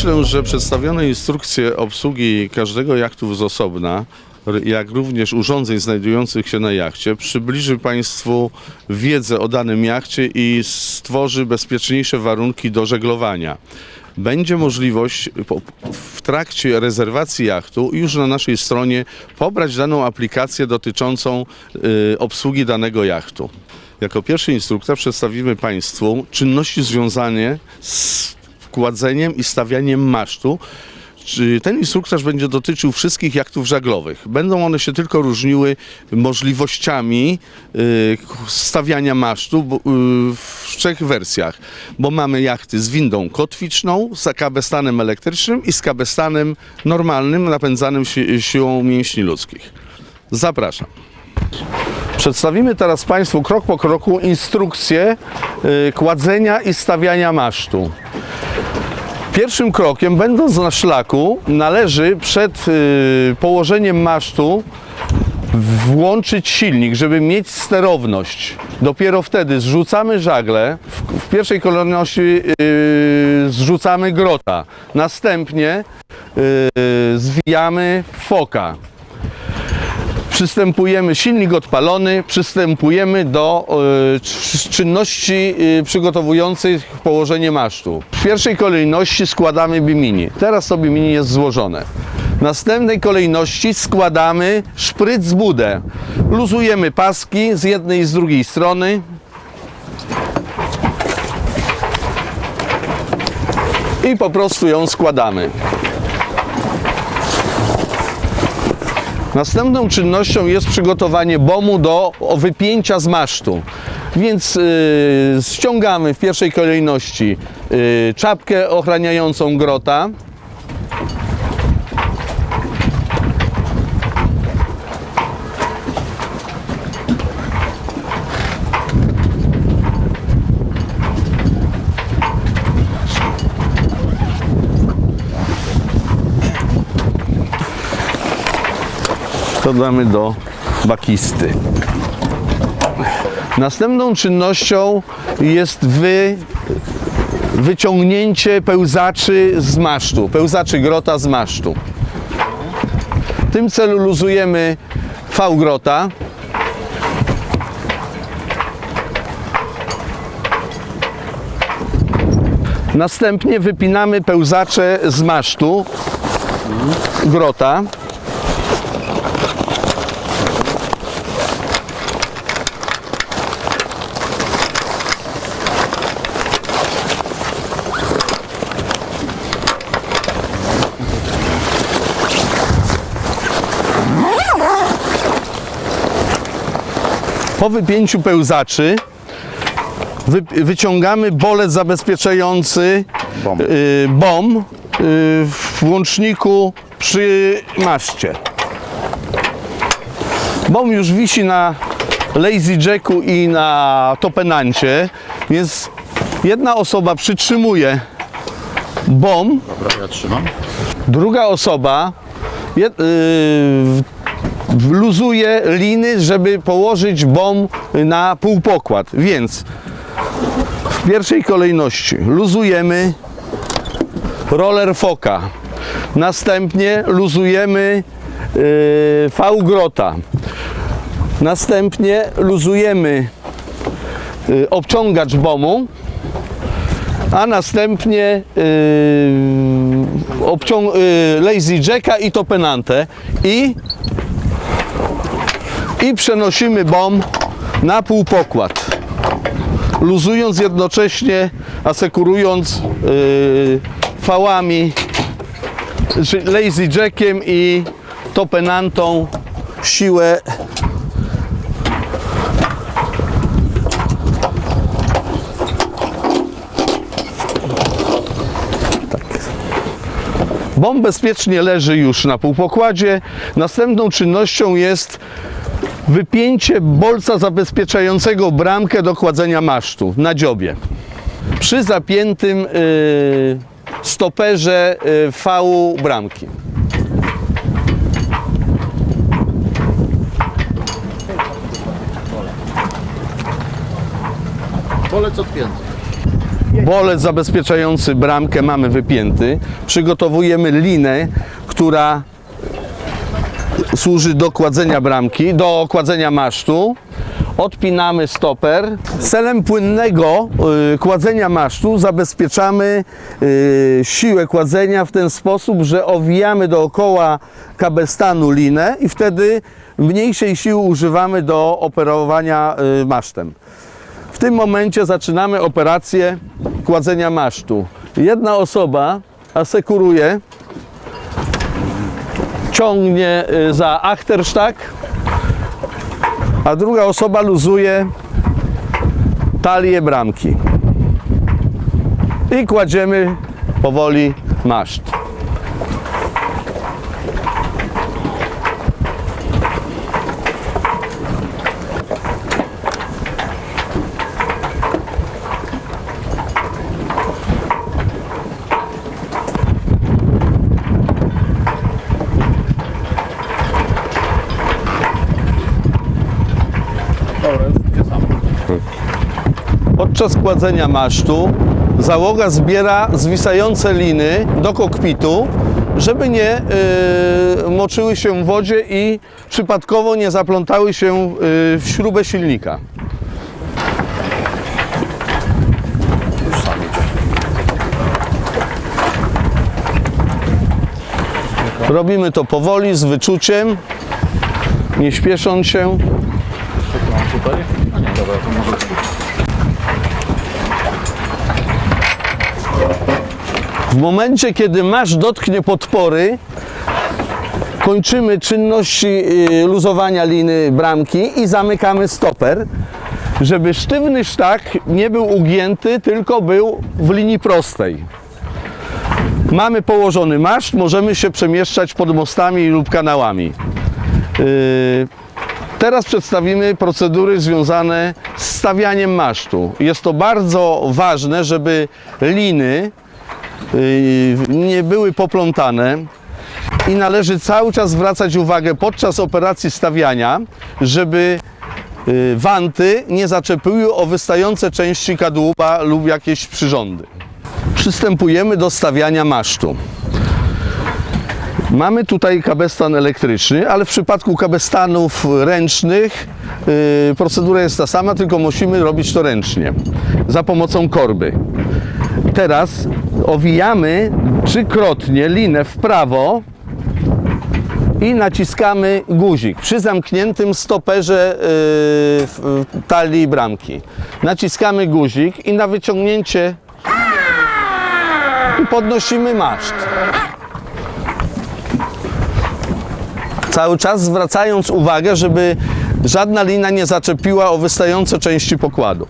Myślę, że przedstawione instrukcje obsługi każdego jachtu z osobna, jak również urządzeń znajdujących się na jachcie, przybliży Państwu wiedzę o danym jachcie i stworzy bezpieczniejsze warunki do żeglowania. Będzie możliwość w trakcie rezerwacji jachtu już na naszej stronie pobrać daną aplikację dotyczącą y, obsługi danego jachtu. Jako pierwszy instruktor przedstawimy Państwu czynności związane z wkładzeniem i stawianiem masztu. Ten instruktaż będzie dotyczył wszystkich jachtów żaglowych. Będą one się tylko różniły możliwościami y, stawiania masztu y, w trzech wersjach, bo mamy jachty z windą kotwiczną, z kabestanem elektrycznym i z kabestanem normalnym napędzanym si- siłą mięśni ludzkich. Zapraszam. Przedstawimy teraz Państwu krok po kroku instrukcję y, kładzenia i stawiania masztu. Pierwszym krokiem, będąc na szlaku, należy przed y, położeniem masztu włączyć silnik, żeby mieć sterowność. Dopiero wtedy zrzucamy żagle, w, pierwszej kolejności y, zrzucamy grota, następnie zwijamy foka przystępujemy, silnik odpalony, przystępujemy do y, cz- czynności y, przygotowujących położenie masztu. W pierwszej kolejności składamy bimini. Teraz to bimini jest złożone. W następnej kolejności składamy szpryc z budę. Luzujemy paski z jednej i z drugiej strony. I po prostu ją składamy. Następną czynnością jest przygotowanie bomu do wypięcia z masztu. Więc y, ściągamy w pierwszej kolejności y, czapkę ochraniającą grota. To do bakisty. Następną czynnością jest wy, wyciągnięcie pełzaczy z masztu, pełzaczy grota z masztu. W tym celu luzujemy V grota. Następnie wypinamy pełzacze z masztu grota. Po wypięciu pełzaczy wy, wyciągamy bolec zabezpieczający Bom. y, bom y, w łączniku przy maszcie. Bom już wisi na lazy jacku i na topenancie, więc jedna osoba przytrzymuje bom, Dobra, ja trzymam. druga osoba je, yy, luzuje liny, żeby położyć bom na półpokład. Więc w pierwszej kolejności luzujemy roller foka. Następnie luzujemy yy, V grota. Następnie luzujemy yy, obciągacz bomu a następnie yy, yy, lazy jacka i topenantę i, i przenosimy bomb na półpokład luzując jednocześnie, asekurując yy, fałami, lazy jackiem i topenantą siłę Bomb bezpiecznie leży już na półpokładzie. Następną czynnością jest wypięcie bolca zabezpieczającego bramkę do kładzenia masztu na dziobie. Przy zapiętym y, stoperze y, fału bramki. Polec odpięty. Bolec zabezpieczający bramkę mamy wypięty. Przygotowujemy linę, która służy do kładzenia bramki, do kładzenia masztu. Odpinamy stoper. Celem płynnego y, kładzenia masztu zabezpieczamy y, siłę kładzenia w ten sposób, że owijamy dookoła kabestanu linę i wtedy mniejszej siły używamy do operowania y, masztem. W tym momencie zaczynamy operację kładzenia masztu. Jedna osoba asekuruje, ciągnie y, za achtersztak, a druga osoba luzuje talię bramki. I kładziemy powoli maszt. Podczas kładzenia masztu załoga zbiera zwisające liny do kokpitu, żeby nie y, moczyły się w wodzie i przypadkowo nie zaplątały się y, w śrubę silnika. Robimy to powoli, z wyczuciem, nie śpiesząc się. Tutaj? A nie, dobra, to może W momencie, kiedy masz dotknie podpory, kończymy czynności y, luzowania liny bramki i zamykamy stoper, żeby sztywny sztak nie był ugięty, tylko był w linii prostej. Mamy położony maszt, możemy się przemieszczać pod mostami lub kanałami. Y, Teraz przedstawimy procedury związane z stawianiem masztu. Jest to bardzo ważne, żeby liny nie były poplątane i należy cały czas zwracać uwagę podczas operacji stawiania, żeby y, wanty nie zaczepiły o wystające części kadłuba lub jakieś przyrządy. Przystępujemy do stawiania masztu. Mamy tutaj kabestan elektryczny, ale w przypadku kabestanów ręcznych yy, procedura jest ta sama, tylko musimy robić to ręcznie za pomocą korby. Teraz owijamy trzykrotnie linę w prawo i naciskamy guzik przy zamkniętym stoperze yy, talii bramki. Naciskamy guzik i na wyciągnięcie podnosimy maszt. Cały czas zwracając uwagę, żeby żadna lina nie zaczepiła o wystające części pokładu.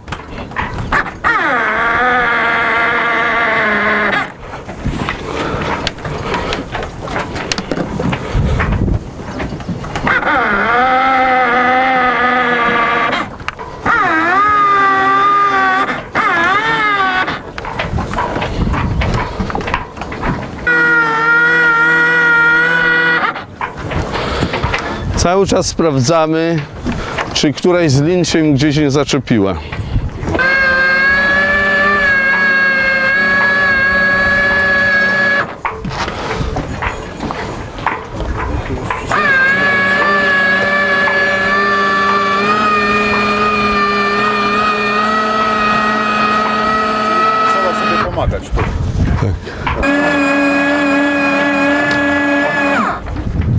Cały czas sprawdzamy, czy któraś z lin się gdzieś nie zaczepiła. Trzeba sobie pomagać. Tu.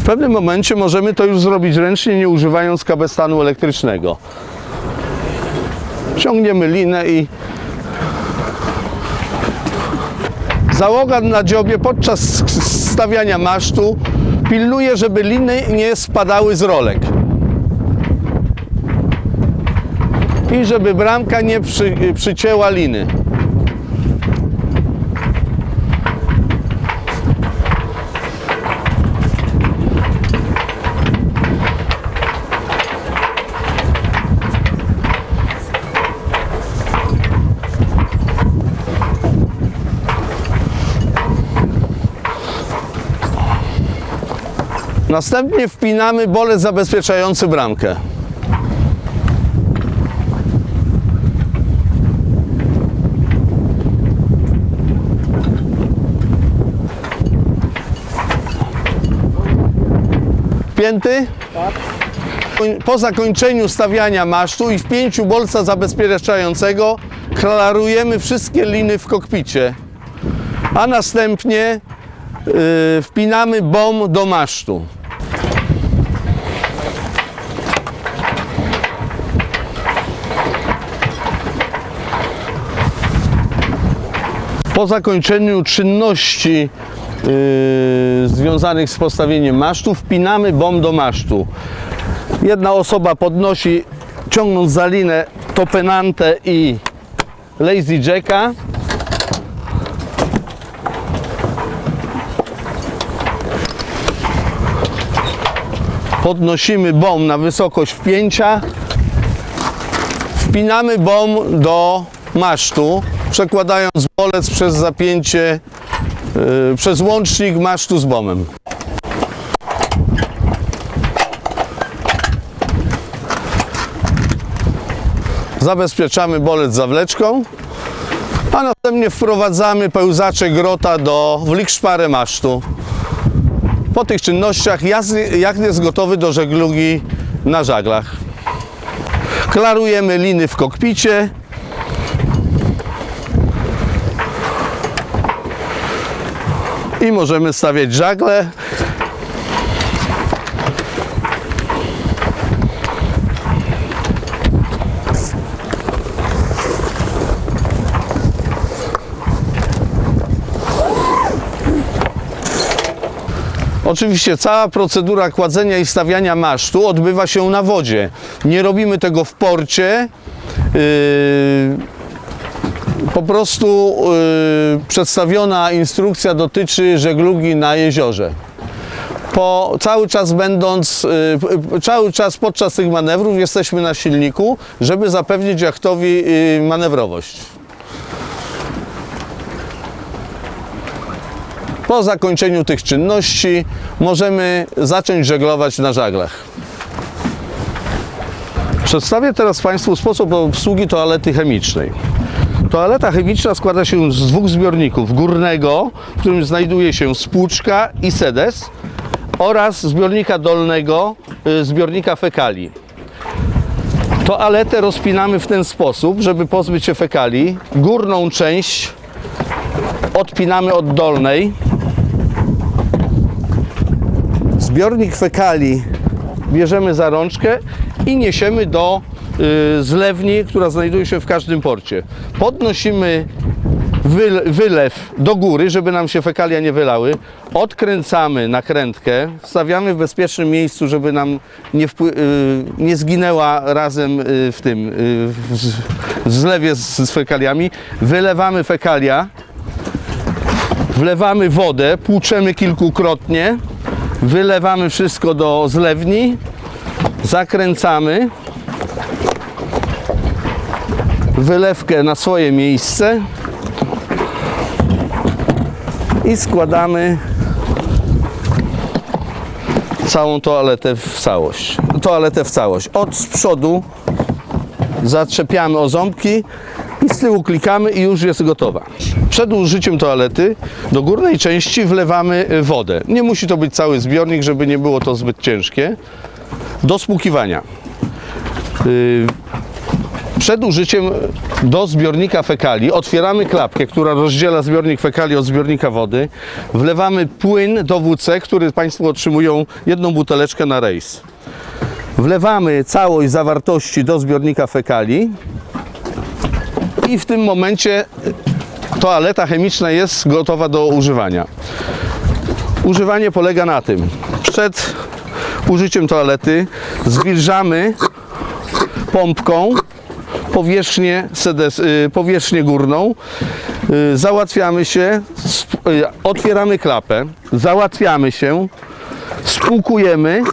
W pewnym momencie możemy to już zrobić ręcznie, nie używając kabestanu elektrycznego. Ciągniemy linę i załoga na dziobie podczas stawiania masztu pilnuje, żeby liny nie spadały z rolek. I żeby bramka nie przy, przycięła liny. Następnie wpinamy bolec zabezpieczający bramkę. Wpięty? Tak. Po zakończeniu stawiania masztu i wpięciu bolca zabezpieczającego klarujemy wszystkie liny w kokpicie, a następnie yy, wpinamy bom do masztu. Po zakończeniu czynności yy, związanych z postawieniem masztu wpinamy bom do masztu. Jedna osoba podnosi, ciągnąc za linę topenantę i lazy jacka. Podnosimy bom na wysokość wpięcia. Wpinamy bom do masztu, przekładając bolec przez zapięcie, yy, przez łącznik masztu z bomem. Zabezpieczamy bolec zawleczką, a następnie wprowadzamy pełzacze grota do wlikszparę masztu. Po tych czynnościach jacht jest gotowy do żeglugi na żaglach. Klarujemy liny w kokpicie. I możemy stawiać żagle. Oczywiście cała procedura kładzenia i stawiania masztu odbywa się na wodzie. Nie robimy tego w porcie. Yy, po prostu yy, przedstawiona instrukcja dotyczy żeglugi na jeziorze. Po, cały czas będąc, yy, cały czas podczas tych manewrów jesteśmy na silniku, żeby zapewnić jachtowi yy, manewrowość. Po zakończeniu tych czynności możemy zacząć żeglować na żaglach. Przedstawię teraz Państwu sposób obsługi toalety chemicznej. Toaleta chemiczna składa się z dwóch zbiorników. Górnego, w którym znajduje się spłuczka i sedes oraz zbiornika dolnego, y, zbiornika fekali. Toaletę rozpinamy w ten sposób, żeby pozbyć się fekali. Górną część odpinamy od dolnej. Zbiornik fekali bierzemy za rączkę i niesiemy do zlewni, która znajduje się w każdym porcie. Podnosimy wyl- wylew do góry, żeby nam się fekalia nie wylały. Odkręcamy nakrętkę, wstawiamy w bezpiecznym miejscu, żeby nam nie, y, nie zginęła razem y, w tym y, w zlewie z, z fekaliami. Wylewamy fekalia, wlewamy wodę, płuczemy kilkukrotnie, wylewamy wszystko do zlewni, zakręcamy wylewkę na swoje miejsce i składamy całą toaletę w całość. Toaletę w całość. Od z przodu zaczepiamy o ząbki i z tyłu klikamy i już jest gotowa. Przed użyciem toalety do górnej części wlewamy y, wodę. Nie musi to być cały zbiornik, żeby nie było to zbyt ciężkie. Do spłukiwania. Y, Przed użyciem do zbiornika fekali otwieramy klapkę, która rozdziela zbiornik fekali od zbiornika wody. Wlewamy płyn do WC, który Państwo otrzymują jedną buteleczkę na rejs. Wlewamy całość zawartości do zbiornika fekali i w tym momencie toaleta chemiczna jest gotowa do używania. Używanie polega na tym, przed użyciem toalety zwilżamy pompką powierzchnię, sedes, y, powierzchnię górną, y, załatwiamy się, y, otwieramy klapę, załatwiamy się, spłukujemy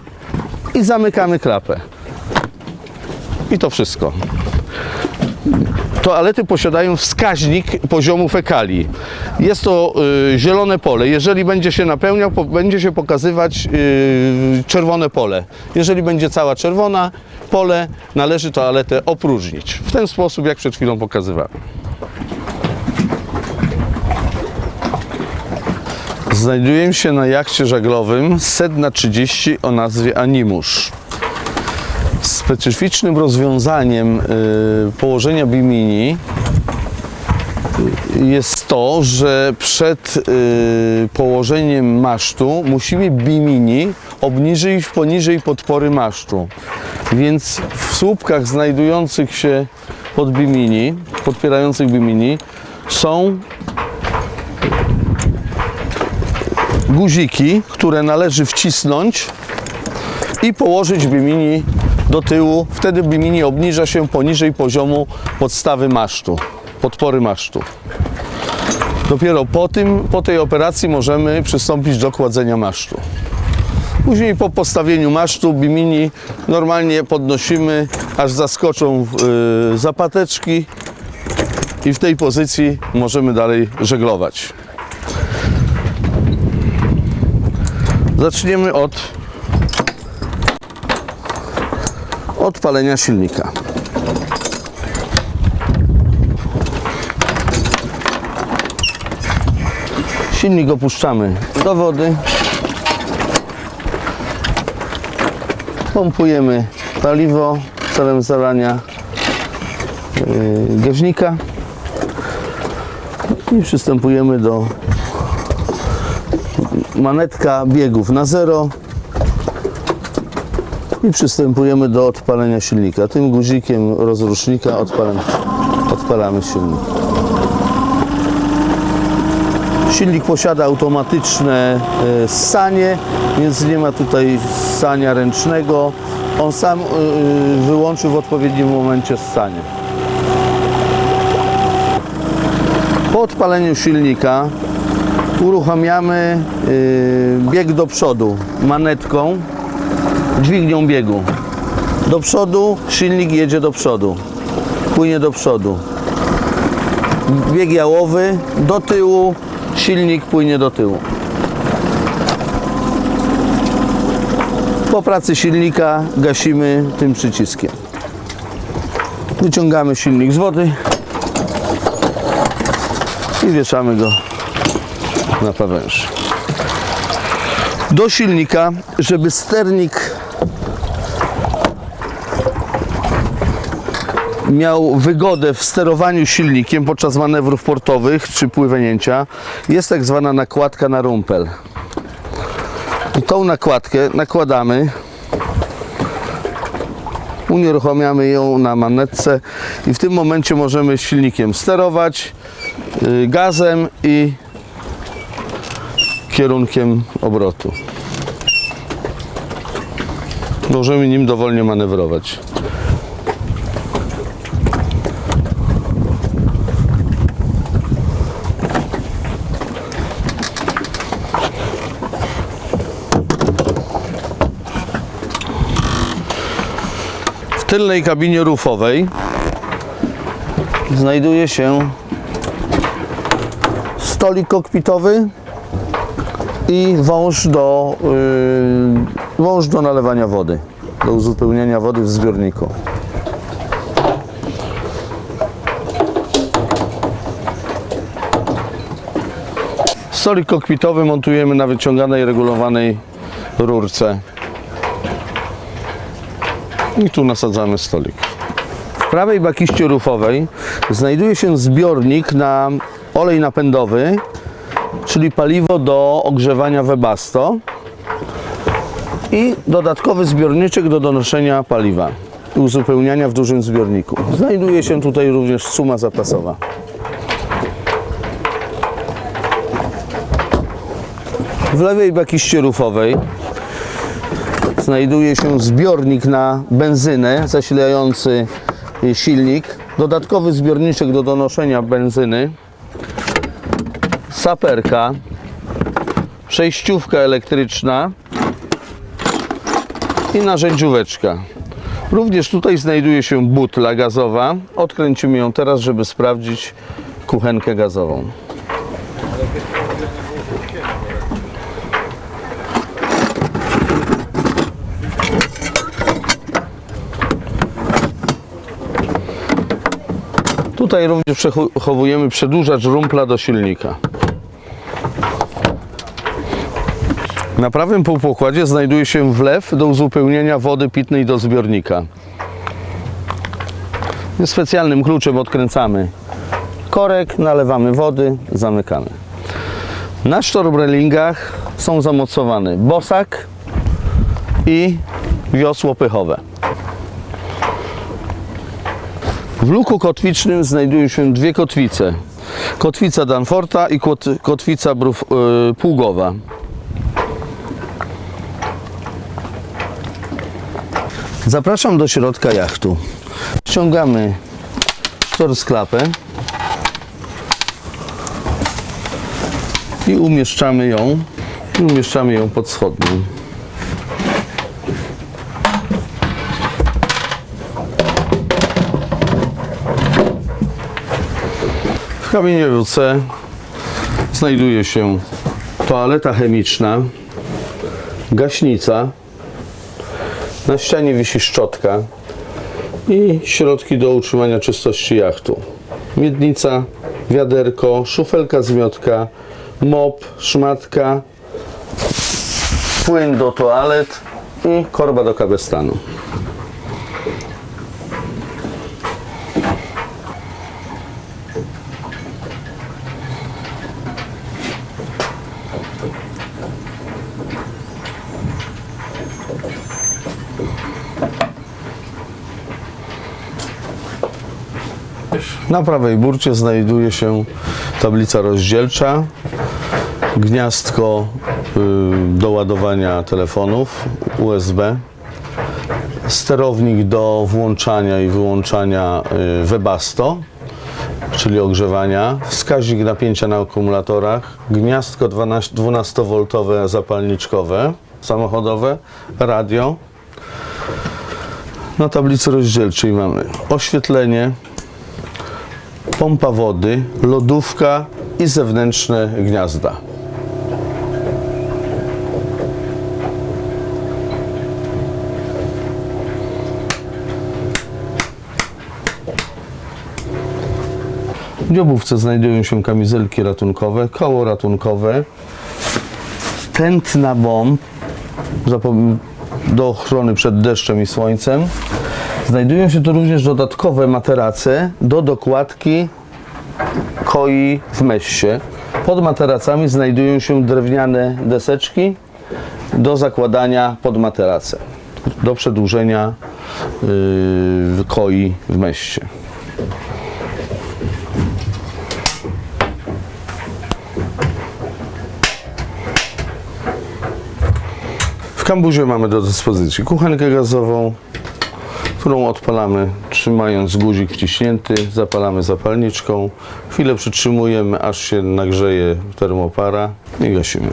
i zamykamy klapę. I to wszystko. Toalety posiadają wskaźnik poziomu fekali. Jest to zielone pole. Jeżeli będzie się napełniał, będzie się pokazywać czerwone pole. Jeżeli będzie cała czerwona pole, należy toaletę opróżnić. W ten sposób, jak przed chwilą pokazywałem. Z Znajdujemy się na jachcie żaglowym Sedna 30 o nazwie Animusz. Specyficznym rozwiązaniem y, położenia bimini jest to, że przed y, położeniem masztu musimy bimini obniżyć poniżej podpory masztu. Więc w słupkach znajdujących się pod bimini, podpierających bimini są guziki, które należy wcisnąć i położyć bimini do tyłu. Wtedy bimini obniża się poniżej poziomu podstawy masztu, podpory masztu. Dopiero po, tym, po tej operacji możemy przystąpić do kładzenia masztu. Później po postawieniu masztu bimini normalnie podnosimy, aż zaskoczą yy, zapateczki i w tej pozycji możemy dalej żeglować. Zaczniemy od odpalenia silnika. Silnik opuszczamy do wody. Pompujemy paliwo celem zalania yy, gaźnika i przystępujemy do manetka biegów na zero i przystępujemy do odpalenia silnika. Tym guzikiem rozrusznika odpalam, odpalamy silnik. Silnik posiada automatyczne e, ssanie, więc nie ma tutaj ssania ręcznego. On sam e, wyłączy w odpowiednim momencie ssanie. Po odpaleniu silnika uruchamiamy bieg do przodu manetką, dźwignią biegu. Do przodu, silnik jedzie do przodu, płynie do przodu. Bieg jałowy do tyłu, silnik płynie do tyłu. Po pracy silnika gasimy tym przyciskiem. Wyciągamy silnik z wody i wieszamy go na pawęży. Do silnika, żeby sternik miał wygodę w sterowaniu silnikiem podczas manewrów portowych czy pływnięcia, jest tak zwana nakładka na rumpel. I tą nakładkę nakładamy, unieruchamiamy ją na manetce i w tym momencie możemy silnikiem sterować, y, gazem i kierunkiem obrotu. Możemy nim dowolnie manewrować. Tylnej kabinie rufowej znajduje się stolik kokpitowy i wąż do, yy, wąż do nalewania wody, do uzupełniania wody w zbiorniku. Stolik kokpitowy montujemy na wyciąganej, regulowanej rurce. I tu nasadzamy stolik. W prawej bakiście rufowej znajduje się zbiornik na olej napędowy, czyli paliwo do ogrzewania Webasto i dodatkowy zbiorniczek do donoszenia paliwa i uzupełniania w dużym zbiorniku. Znajduje się tutaj również suma zapasowa. W lewej bakiście rufowej znajduje się zbiornik na benzynę zasilający silnik, dodatkowy zbiorniczek do donoszenia benzyny, saperka, przejściówka elektryczna i narzędzióweczka. Również tutaj znajduje się butla gazowa. Odkręcimy ją teraz, żeby sprawdzić kuchenkę gazową. Tutaj również przechowujemy przedłużacz rumpla do silnika. Na prawym półpokładzie znajduje się wlew do uzupełnienia wody pitnej do zbiornika. Specjalnym kluczem odkręcamy korek, nalewamy wody, zamykamy. Na sztorbrelingach są zamocowane bosak i wiosło pychowe. W luku kotwicznym znajdują się dwie kotwice. Kotwica Danforta i kot- kotwica brów, y, pługowa. Zapraszam do środka jachtu. Ściągamy sztor z klapę i umieszczamy ją umieszczamy ją pod spodnią. W WC znajduje się toaleta chemiczna, gaśnica, na ścianie wisi szczotka i środki do utrzymania czystości jachtu. Miednica, wiaderko, szufelka zmiotka, mop, szmatka, płyn do toalet i korba do kabestanu. Na prawej burcie znajduje się tablica rozdzielcza, gniazdko y, do ładowania telefonów USB, sterownik do włączania i wyłączania y, Webasto, czyli ogrzewania, wskaźnik napięcia na akumulatorach, gniazdko 12 12V zapalniczkowe, samochodowe, radio. Na tablicy rozdzielczej mamy oświetlenie, pompa wody, lodówka i zewnętrzne gniazda. W dziobówce znajdują się kamizelki ratunkowe, koło ratunkowe, tętna bomb do ochrony przed deszczem i słońcem. Znajdują się tu również dodatkowe materace do dokładki koi w messie. Pod materacami znajdują się drewniane deseczki do zakładania pod materace, do przedłużenia yy, koi w messie. W kambuzie mamy do dyspozycji kuchenkę gazową, którą odpalamy trzymając guzik wciśnięty, zapalamy zapalniczką, chwilę przytrzymujemy aż się nagrzeje termopara i gasimy.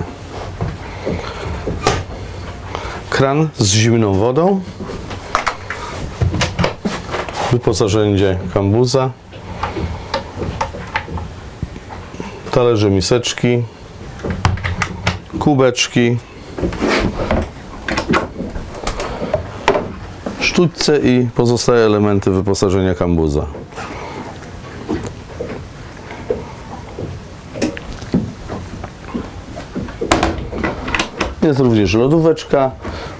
Kran z zimną wodą, wyposażenie kambuza, talerze miseczki, kubeczki, sztućce i pozostałe elementy wyposażenia kambuza. Jest również lodóweczka,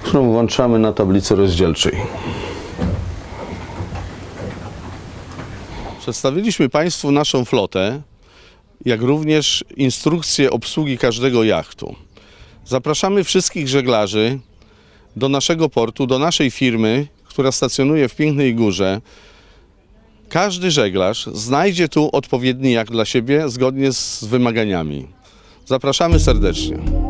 którą włączamy na tablicy rozdzielczej. Przedstawiliśmy Państwu naszą flotę, jak również instrukcję obsługi każdego jachtu. Zapraszamy wszystkich żeglarzy do naszego portu, do naszej firmy, która stacjonuje w Pięknej Górze. Każdy żeglarz znajdzie tu odpowiedni jak dla siebie, zgodnie z wymaganiami. Zapraszamy serdecznie.